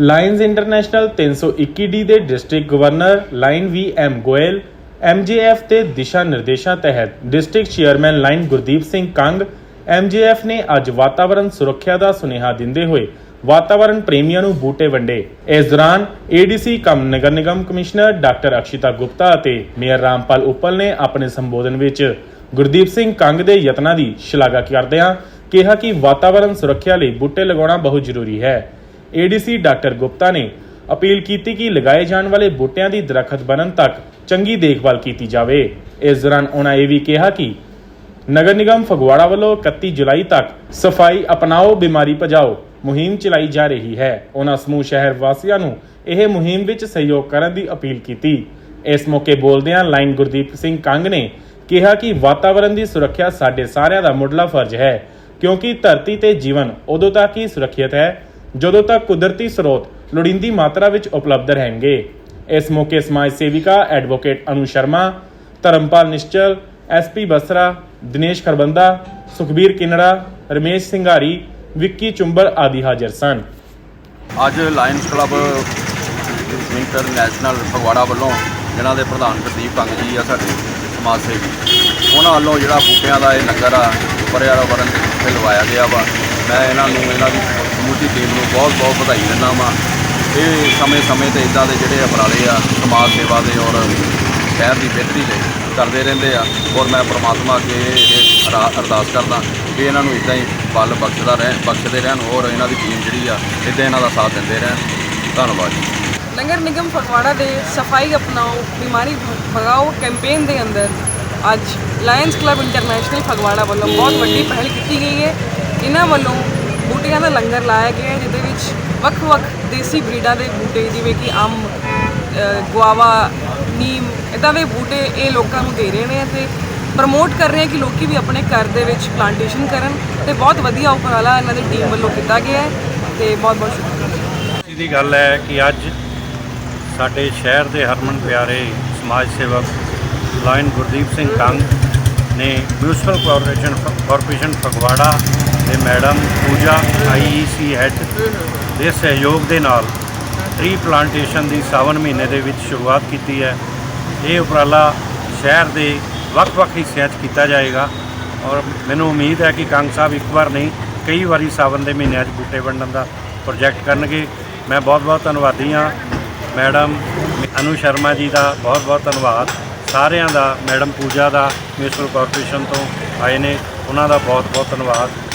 Lions International 321D ਦੇ district governor, lion V M Goyal MGF ਦੇ ਦਿਸ਼ਾ ਨਿਰਦੇਸ਼ਾਂ ਤਹਿਤ district chairman lion Gurdeep Singh Kang MGF ਨੇ ਅੱਜ ਵਾਤਾਵਰਣ ਸੁਰੱਖਿਆ ਦਾ ਸੁਨੇਹਾ ਦਿੰਦੇ ਹੋਏ ਵਾਤਾਵਰਣ ਪ੍ਰੇਮੀਆਂ ਨੂੰ ਬੂਟੇ ਵੰਡੇ। ਇਸ ਦੌਰਾਨ ਏਡੀਸੀ ਕਮ ਨਗਰ ਨਿਗਮ ਕਮਿਸ਼ਨਰ ਡਾਕਟਰ ਅਕਸ਼ਿਤਾ ਗੁਪਤਾ ਅਤੇ ਮੇਅਰ ਰਾਮਪਾਲ ਉਪਲ ਨੇ ਆਪਣੇ ਸੰਬੋਧਨ ਵਿੱਚ ਗੁਰਦੀਪ ਸਿੰਘ ਕੰਗ ਦੇ ਯਤਨਾਂ ਦੀ ਸ਼ਲਾਘਾ ਕਰਦਿਆਂ ਕਿਹਾ ਕਿ ਵਾਤਾਵਰਣ ਸੁਰੱਖਿਆ ਲਈ ਬੂਟੇ ਲਗਾਉਣਾ ਬਹੁਤ ਜ਼ਰੂਰੀ ਹੈ। ਏਡੀਸੀ ਡਾਕਟਰ ਗੁਪਤਾ ਨੇ ਅਪੀਲ ਕੀਤੀ ਕਿ ਲਗਾਏ ਜਾਣ ਵਾਲੇ ਬੂਟਿਆਂ ਦੀ ਦਰਖਤ ਬਣਨ ਤੱਕ ਚੰਗੀ ਦੇਖਭਾਲ ਕੀਤੀ ਜਾਵੇ। ਇਸ ਦੌਰਾਨ ਉਹਨਾਂ ਇਹ ਵੀ ਕਿਹਾ ਕਿ ਨਗਰ ਨਿਗਮ ਫਗਵਾੜਾ ਵੱਲੋਂ 31 ਜੁਲਾਈ ਤੱਕ ਸਫ਼ਾਈ ਅਪਣਾਓ, ਬਿਮਾਰੀ ਭਜਾਓ, ਮੁਹਿੰਮ ਚਲਾਈ ਜਾ ਰਹੀ ਹੈ। ਉਹਨਾਂ ਸਮੂਹ ਸ਼ਹਿਰ ਵਾਸੀਆਂ ਨੂੰ ਇਹ ਮੁਹਿੰਮ ਵਿੱਚ ਸਹਿਯੋਗ ਕਰਨ ਦੀ ਅਪੀਲ ਕੀਤੀ। ਇਸ ਮੌਕੇ ਬੋਲਦਿਆਂ ਲਾਈਨ ਗੁਰਦੀਪ ਸਿੰਘ ਕੰਗ ਨੇ ਕਿਹਾ ਕਿ ਵਾਤਾਵਰਣ ਦੀ ਸੁਰੱਖਿਆ ਸਾਡੇ ਸਾਰਿਆਂ ਦਾ ਮੁੱਢਲਾ ਫਰਜ਼ ਹੈ, ਕਿਉਂਕਿ ਧਰਤੀ ਤੇ ਜੀਵਨ ਉਦੋਂ ਤੱਕ ਹੀ ਸੁਰੱਖਿਅਤ ਹੈ ਜਦੋਂ ਤੱਕ ਕੁਦਰਤੀ ਸਰੋਤ ਲੋੜੀਂਦੀ ਮਾਤਰਾ ਵਿੱਚ ਉਪਲਬਧ ਰਹਿਣਗੇ। ਇਸ ਮੌਕੇ ਸਮਾਜ ਸੇਵਿਕਾ ਐਡਵੋਕੇਟ ਅਨੂ ਸ਼ਰਮਾ, ਧਰਮਪਾਲ ਨਿਸ਼ਚਲ ਐਸਪੀ ਬਸਰਾ, ਦਿਨੇਸ਼ ਖਰਬੰਦਾ, ਸੁਖਬੀਰ ਕਿਨੜਾ, ਰਮੇਸ਼ ਸਿੰਘਾਰੀ ਵਿੱਕੀ ਚੁੰਬਲ ਆਦਿ ਹਾਜ਼ਰ ਸਨ। ਅੱਜ ਲਾਇਨਸ ਕਲੱਬ ਇੰਟਰਨੈਸ਼ਨਲ ਫਗਵਾੜਾ ਵੱਲੋਂ ਜਿਨ੍ਹਾਂ ਦੇ ਪ੍ਰਧਾਨ ਪ੍ਰਦੀਪ ਕੰਗ ਜੀ ਆ ਸਾਡੇ ਸਮਾਜ ਸੇਵੀ, ਉਹਨਾਂ ਵੱਲੋਂ ਜਿਹੜਾ ਬੂਟਿਆਂ ਦਾ ਇਹ ਲੰਗਰ ਆ, ਪਰਿਆਵਰਨ ਤੇ ਲਵਾਇਆ ਗਿਆ ਵਾ। ਮੈਂ ਇਹਨਾਂ ਨੂੰ, ਇਹਨਾਂ ਦੀ ਸਮੂਹੀ ਟੀਮ ਨੂੰ ਬਹੁਤ ਬਹੁਤ ਵਧਾਈ ਦਿੰਦਾ ਵਾਂ। ਇਹ ਸਮੇਂ-ਸਮੇਂ ਤੇ ਇਦਾਂ ਦੇ ਜਿਹੜੇ ਉਪਰਾਲੇ ਆ, ਸਮਾਜ ਸੇਵਾ ਦੇ ਔਰ ਸ਼ਹਿਰ ਦੀ ਬਿਹਤਰੀ ਲਈ ਕਰਦੇ ਰਹਿੰਦੇ ਆ। ਔਰ ਮੈਂ ਪ੍ਰਮਾਤਮਾ ਅੱਗੇ ਇਹ ਅਰਦਾਸ ਕਰਦਾ ਕਿ ਇਹਨਾਂ ਨੂੰ ਇਦਾਂ ਹੀ ਬਲ ਬਖਸ਼ਦਾ ਰਹਿਣ ਬਖਸ਼ਦੇ ਰਹਿਣ ਔਰ ਇਹਨਾਂ ਦੀ ਟੀਮ ਜਿਹੜੀ ਆ, ਇਦਾਂ ਇਹਨਾਂ ਦਾ ਸਾਥ ਦਿੰਦੇ ਰਹਿਣ। ਧੰਨਵਾਦ ਜੀ। ਨਗਰ ਨਿਗਮ ਫਗਵਾੜਾ ਦੇ ਸਫ਼ਾਈ ਅਪਣਾਓ, ਬਿਮਾਰੀ ਭ- ਭਗਾਓ ਕੈਂਪੇਨ ਦੇ ਅੰਦਰ ਅੱਜ ਲਾਇਨਸ ਕਲੱਬ ਇੰਟਰਨੈਸ਼ਨਲ ਫਗਵਾੜਾ ਵੱਲੋਂ ਬਹੁਤ ਵੱਡੀ ਪਹਿਲ ਕੀਤੀ ਗਈ ਹੈ। ਇਹਨਾਂ ਵੱਲੋਂ ਬੂਟਿਆਂ ਦਾ ਲੰਗਰ ਲਾਇਆ ਗਿਆ ਹੈ, ਜਿਹਦੇ ਵਿੱਚ ਵੱਖ-ਵੱਖ ਦੇਸੀ ਬਰੀਡਾਂ ਦੇ ਬੂਟੇ ਜਿਵੇਂ ਕਿ ਅੰਬ ਗੁਆਵਾ ਨੀਮ ਇਦਾਂ ਦੇ ਬੂਟੇ ਇਹ ਲੋਕਾਂ ਨੂੰ ਦੇ ਰਹੇ ਨੇ ਤੇ ਪ੍ਰਮੋਟ ਕਰ ਰਹੇ ਹੈ ਕਿ ਲੋਕੀ ਵੀ ਆਪਣੇ ਘਰ ਦੇ ਵਿੱਚ ਪਲਾਂਟੇਸ਼ਨ ਕਰਨ ਤੇ ਬਹੁਤ ਵਧੀਆ ਉਪਰਾਲਾ ਇਹਨਾਂ ਦੀ ਟੀਮ ਵੱਲੋਂ ਕੀਤਾ ਗਿਆ ਹੈ ਤੇ ਬਹੁਤ-ਬਹੁਤ ਸ਼ੁਕਰੀਆ। ਦੀ ਗੱਲ ਹੈ ਕਿ ਅੱਜ ਸਾਡੇ ਸ਼ਹਿਰ ਦੇ ਹਰਮਨ ਪਿਆਰੇ ਸਮਾਜ ਸੇਵਕ ਲਾਇਨ ਗੁਰਦੀਪ ਸਿੰਘ ਕੰਗ ਨੇ ਮਿਊਨਿਸਪਲ ਕਾਰਪੋਰੇਸ਼ਨ ਕਾਰਪੋਰੇਸ਼ਨ ਫਗਵਾੜਾ ਦੇ ਮੈਡਮ ਪੂਜਾ ਆਈਈਸੀ ਹੈੱਡ ਦੇ ਸਹਿਯੋਗ ਦੇ ਨਾਲ ਟ੍ਰੀ ਪਲਾਂਟੇਸ਼ਨ ਦੀ ਸਾਵਨ ਮਹੀਨੇ ਦੇ ਵਿੱਚ ਸ਼ੁਰੂਆਤ ਕੀਤੀ ਹੈ। ਇਹ ਉਪਰਾਲਾ ਸ਼ਹਿਰ ਦੇ ਵੱਖ-ਵੱਖ ਹਿੱਸਿਆਂ 'ਚ ਕੀਤਾ ਜਾਏਗਾ ਔਰ ਮੈਨੂੰ ਉਮੀਦ ਹੈ ਕਿ ਕੰਗ ਸਾਹਿਬ ਇੱਕ ਵਾਰ ਨਹੀਂ, ਕਈ ਵਾਰੀ ਸਾਵਨ ਦੇ ਮਹੀਨਿਆਂ 'ਚ ਬੂਟੇ ਵੰਡਣ ਦਾ ਪ੍ਰੋਜੈਕਟ ਕਰਨਗੇ। ਮੈਂ ਬਹੁਤ-ਬਹੁਤ ਧੰਨਵਾਦੀ ਹਾਂ। ਮੈਡਮ ਅਨੂ ਸ਼ਰਮਾ ਜੀ ਦਾ ਬਹੁਤ-ਬਹੁਤ ਧੰਨਵਾਦ। ਸਾਰਿਆਂ ਦਾ, ਮੈਡਮ ਪੂਜਾ ਦਾ, ਮਿਊਨਿਸਪਲ ਕਾਰਪੋਰੇਸ਼ਨ ਤੋਂ ਆਏ ਨੇ, ਉਹਨਾਂ ਦਾ ਬਹੁਤ-ਬਹੁਤ ਧੰਨਵਾਦ।